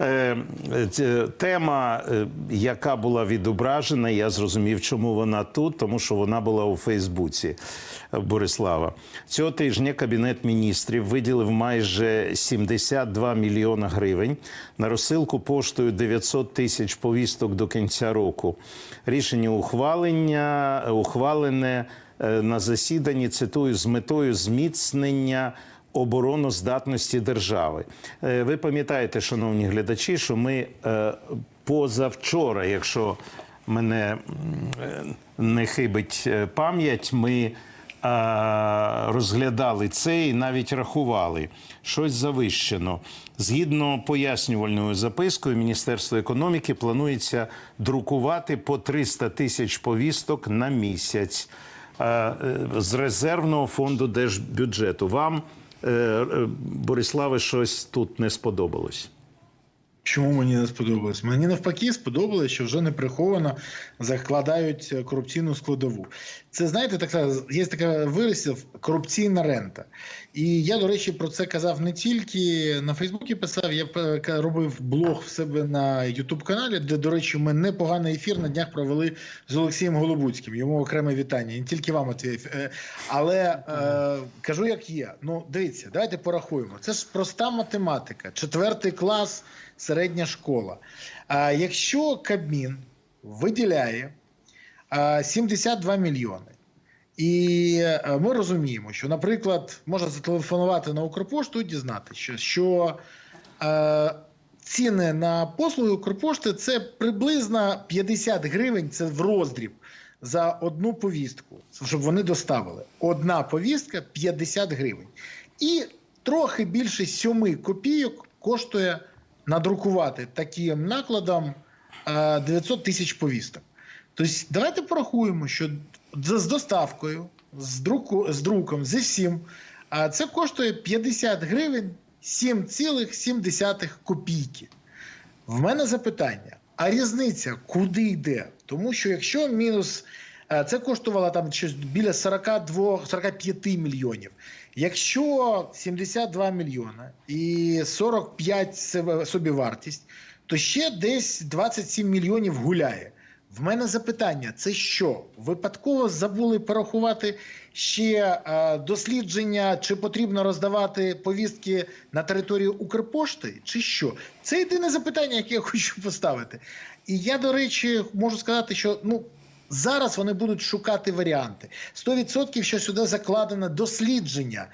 Е, Тема, е, яка була відображена, я зрозумів, чому вона тут, тому що вона була у Фейсбуці е, Борислава. Цього тижня Кабінет міністрів виділив майже 72 мільйона гривень на розсилку поштою 900 тисяч повісток до кінця року. Рішення ухвалення ухвалене на засіданні, цитую, з метою зміцнення обороноздатності держави. Е, Ви пам'ятаєте, шановні глядачі, що ми е, позавчора, якщо мене е, не хибить пам'ять, ми розглядали це і навіть рахували щось завищено. Згідно пояснювальною запискою, Міністерство економіки планується друкувати по 300 тисяч повісток на місяць з резервного фонду держбюджету. Вам, Бориславе, щось тут не сподобалось. Чому мені не сподобалось? Мені навпаки сподобалось, що вже не приховано закладають корупційну складову. Це знаєте, така є така вирисів корупційна рента. І я, до речі, про це казав не тільки на Фейсбуці писав, я робив блог в себе на Ютуб каналі, де, до речі, ми непоганий ефір на днях провели з Олексієм Голобуцьким. Йому окреме вітання. Не тільки вам Матвій. Е, Але е, кажу, як є. Ну, дивіться, давайте порахуємо. Це ж проста математика. Четвертий клас середня школа. А якщо Кабмін виділяє 72 мільйони, і е, ми розуміємо, що, наприклад, можна зателефонувати на Укрпошту і дізнатися, що, е, ціни на послуги Укрпошти це приблизно 50 гривень, це в роздріб за одну повістку, щоб вони доставили. Одна повістка 50 гривень. І трохи більше 7 копійок коштує надрукувати таким накладом е, 900 тисяч повісток. Тобто, давайте порахуємо, що з доставкою, з, друку, з друком, зі всім, це коштує 50 гривень 7,7 копійки. В мене запитання: а різниця куди йде? Тому що якщо мінус е, це коштувало там щось біля 42, 45 мільйонів. Якщо 72 мільйона і 45 себе- собівартість, то ще десь 27 мільйонів гуляє. В мене запитання: це що? Випадково забули порахувати ще е, дослідження, чи потрібно роздавати повістки на територію Укрпошти, чи що? Це єдине запитання, яке я хочу поставити. І я, до речі, можу сказати, що ну. Зараз вони будуть шукати варіанти. 100% що сюди закладено дослідження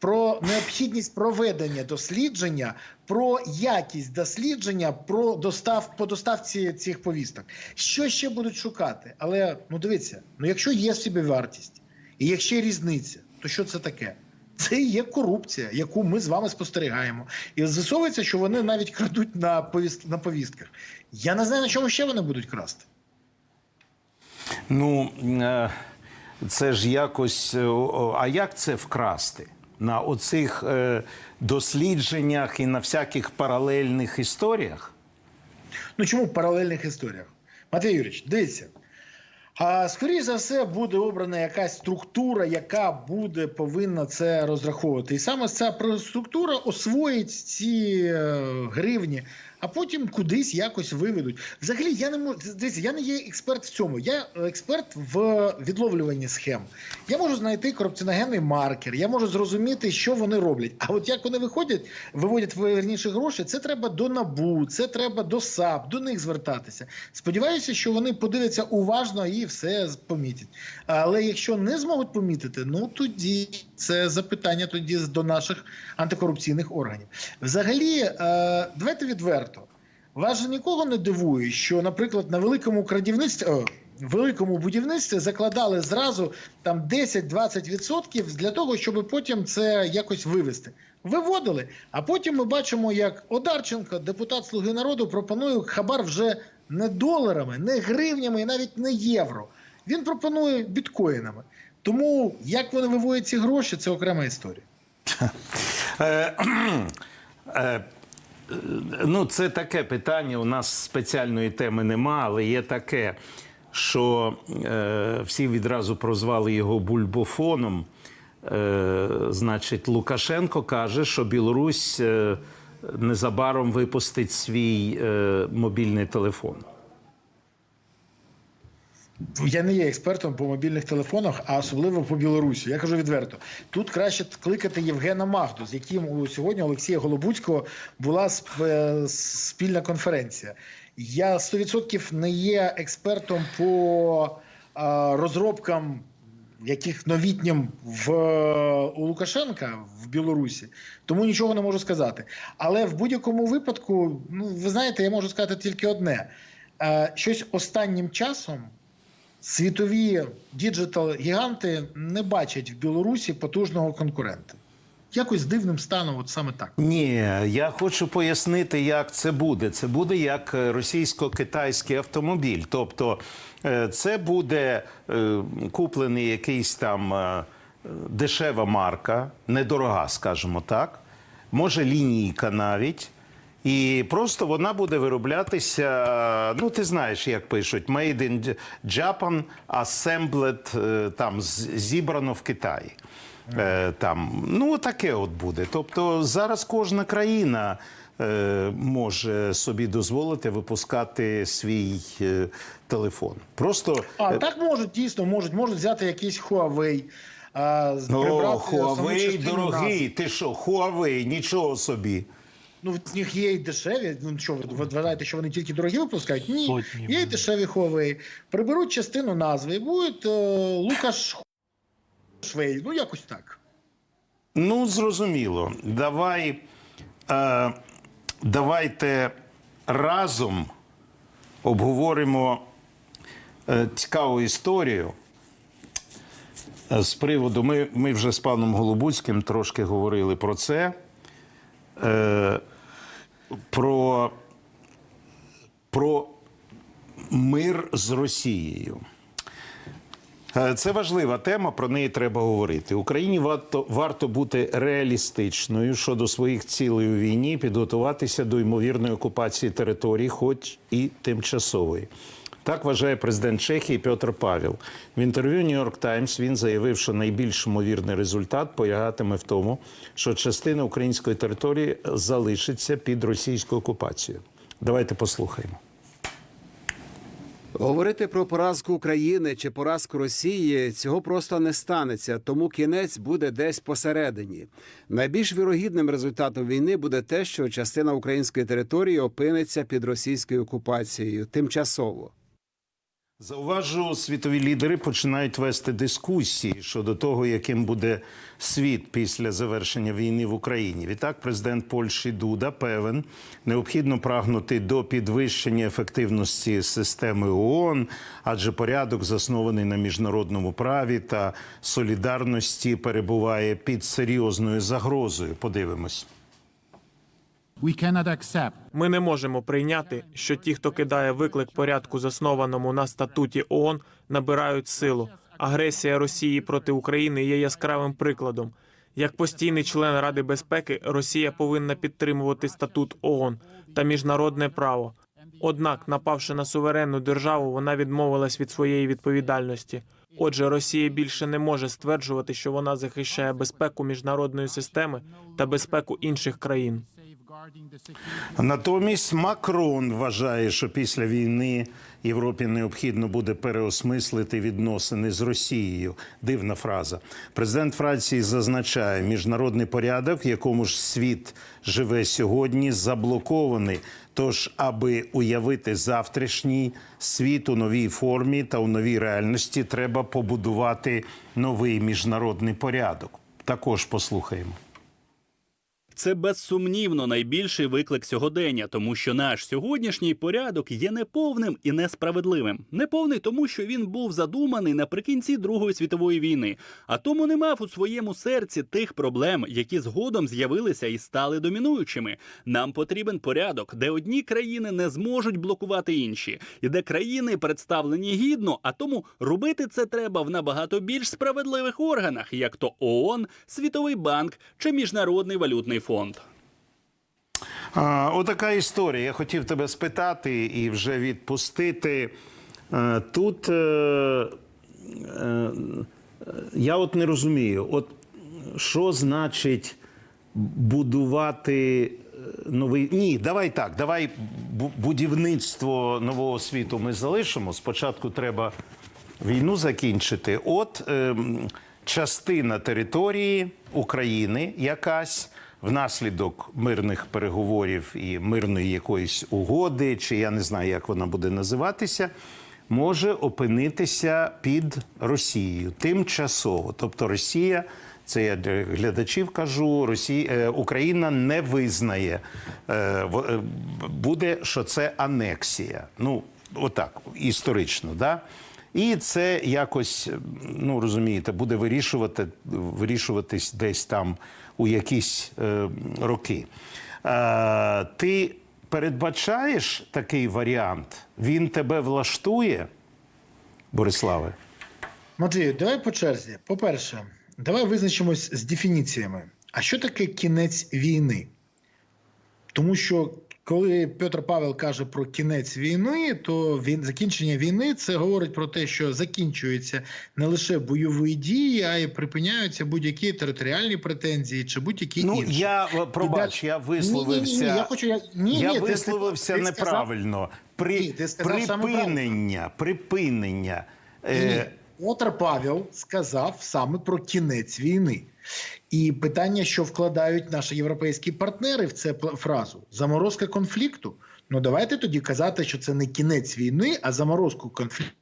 про необхідність проведення дослідження, про якість дослідження, про достав по доставці цих повісток. Що ще будуть шукати? Але ну дивіться, ну якщо є собівартість і якщо є різниця, то що це таке? Це є корупція, яку ми з вами спостерігаємо. І з'ясовується, що вони навіть крадуть на повіст на повістках. Я не знаю, на чому ще вони будуть красти. Ну е, це ж якось. е, А як це вкрасти? На оцих е, дослідженнях і на всяких паралельних історіях? Ну чому в паралельних історіях? Матвій Юрійович, дивіться. А скоріше за все буде обрана якась структура, яка буде повинна це розраховувати. І саме ця структура освоїть ці гривні, а потім кудись якось виведуть. Взагалі, я не можу дивіться, я не є експерт в цьому. Я експерт в відловлюванні схем. Я можу знайти корупціоногенний маркер, я можу зрозуміти, що вони роблять. А от як вони виходять, виводять верніше гроші, це треба до набу, це треба до САП, до них звертатися. Сподіваюся, що вони подивляться уважно і все помітять. Але якщо не зможуть помітити, ну тоді це запитання тоді до наших антикорупційних органів. Взагалі, е, давайте відверто. Вас же нікого не дивує, що, наприклад, на великому крадівництві. о, Великому будівництві закладали зразу там 10-20% для того, щоб потім це якось вивести. Виводили. А потім ми бачимо, як Одарченко, депутат Слуги народу, пропонує хабар вже не доларами, не гривнями і навіть не євро. Він пропонує біткоїнами. Тому як вони виводять ці гроші, це окрема історія. Е, е, ну, це таке питання. У нас спеціальної теми нема, але є таке, що е, всі відразу прозвали його бульбофоном. Е, значить, Лукашенко каже, що Білорусь е, незабаром випустить свій е, мобільний телефон. Я не є експертом по мобільних телефонах, а особливо по Білорусі. Я кажу відверто. Тут краще кликати Євгена Махду, з яким сьогодні Олексія Голобуцького була е, спільна конференція. Я 100% не є експертом по е, розробкам, яких новітнім в у Лукашенка в Білорусі, тому нічого не можу сказати. Але в будь-якому випадку, ну ви знаєте, я можу сказати тільки одне: Е, щось останнім часом світові діджитал-гіганти не бачать в Білорусі потужного конкурента. Якось дивним станом, от саме так. Ні, я хочу пояснити, як це буде. Це буде як е, російсько-китайський автомобіль. Тобто е, це буде е, куплений якийсь там дешева марка, недорога, скажімо так, може лінійка навіть. І просто вона буде вироблятися. Ну, ти знаєш, як пишуть: Made in Japan, assembled, е, там зібрано в Китаї. Е, Там, ну, таке от буде. Тобто зараз кожна країна е, може собі дозволити випускати свій е, телефон. Просто А так можуть дійсно можуть, можуть взяти якийсь Huawei, а, О, Huawei дорогий. назви. Ти що, Huawei, нічого собі. Ну, в них є і дешеві. Ну що, ви вважаєте, що вони тільки дорогі випускають? Ні, Сотні. є і дешеві Huawei. Приберуть частину назви і будуть е, Лукаш Швей. Ну, якось так. Ну, зрозуміло. Давай, е, давайте разом обговоримо е, цікаву історію. Е, З приводу, ми, ми вже з паном Голобуцьким трошки говорили про це. Е, про, про мир з Росією. Е, Це важлива тема, про неї треба говорити. Україні варто, варто бути реалістичною щодо своїх цілей у війні, підготуватися до ймовірної окупації територій, хоч і тимчасової. Так вважає президент Чехії Петр Павел. В інтерв'ю Нью-Йорк Таймс він заявив, що найбільш ймовірний результат полягатиме в тому, що частина української території залишиться під російською окупацією. Давайте послухаємо. Говорити про поразку України чи поразку Росії цього просто не станеться, тому кінець буде десь посередині. Найбільш вірогідним результатом війни буде те, що частина української території опиниться під російською окупацією тимчасово. Зауважу, світові лідери починають вести дискусії щодо того, яким буде світ після завершення війни в Україні. Відтак, президент Польщі Дуда певен, необхідно прагнути до підвищення ефективності системи ООН, адже порядок, заснований на міжнародному праві та солідарності, перебуває під серйозною загрозою. Подивимось. Ми не можемо прийняти, що ті, хто кидає виклик порядку, заснованому на статуті ООН, набирають силу. Агресія Росії проти України є яскравим прикладом. Як постійний член Ради безпеки, Росія повинна підтримувати статут ООН та міжнародне право. Однак, напавши на суверенну державу, вона відмовилась від своєї відповідальності. Отже, Росія більше не може стверджувати, що вона захищає безпеку міжнародної системи та безпеку інших країн. Натомість Макрон вважає, що після війни Європі необхідно буде переосмислити відносини з Росією. Дивна фраза. Президент Франції зазначає, міжнародний порядок, в якому ж світ живе сьогодні, заблокований. Тож, аби уявити завтрашній світ у новій формі та у новій реальності, треба побудувати новий міжнародний порядок. Також послухаємо. Це безсумнівно найбільший виклик сьогодення, тому що наш сьогоднішній порядок є неповним і несправедливим. Неповний тому, що він був задуманий наприкінці Другої світової війни, а тому не мав у своєму серці тих проблем, які згодом з'явилися і стали домінуючими. Нам потрібен порядок, де одні країни не зможуть блокувати інші, і де країни представлені гідно, а тому робити це треба в набагато більш справедливих органах, як то ООН, Світовий банк чи Міжнародний валютний фонд. А, отака історія. Я хотів тебе спитати і вже відпустити. Е, Тут е, е, я от не розумію, от що значить будувати новий. Ні, давай так. Давай будівництво нового світу ми залишимо. Спочатку треба війну закінчити. От ем, частина території України якась внаслідок мирних переговорів і мирної якоїсь угоди, чи я не знаю, як вона буде називатися. Може опинитися під Росією тимчасово. Тобто Росія, це я для глядачів кажу, Росія, е, Україна не визнає, е, е, буде, що це анексія. Ну, отак, історично, да? І це якось, ну розумієте, буде вирішувати, вирішуватись десь там у якісь е, роки. Е, ти передбачаєш такий варіант? Він тебе влаштує, Бориславе? Матвію, давай по черзі. По-перше, давай визначимось з дефініціями. А що таке кінець війни? Тому що коли Петр Павел каже про кінець війни, то він закінчення війни це говорить про те, що закінчуються не лише бойові дії, а й припиняються будь-які територіальні претензії чи будь-які Ну інші. я пробач, я висловився. Ні, ні, ні, я хочу я, ні, я ні, висловився ти неправильно. При Ні, ти сказав припинення, припинення. Ні, Е, Петр Павел сказав саме про кінець війни. І питання, що вкладають наші європейські партнери в це фразу заморозка конфлікту. Ну давайте тоді казати, що це не кінець війни, а заморозку конфлікту.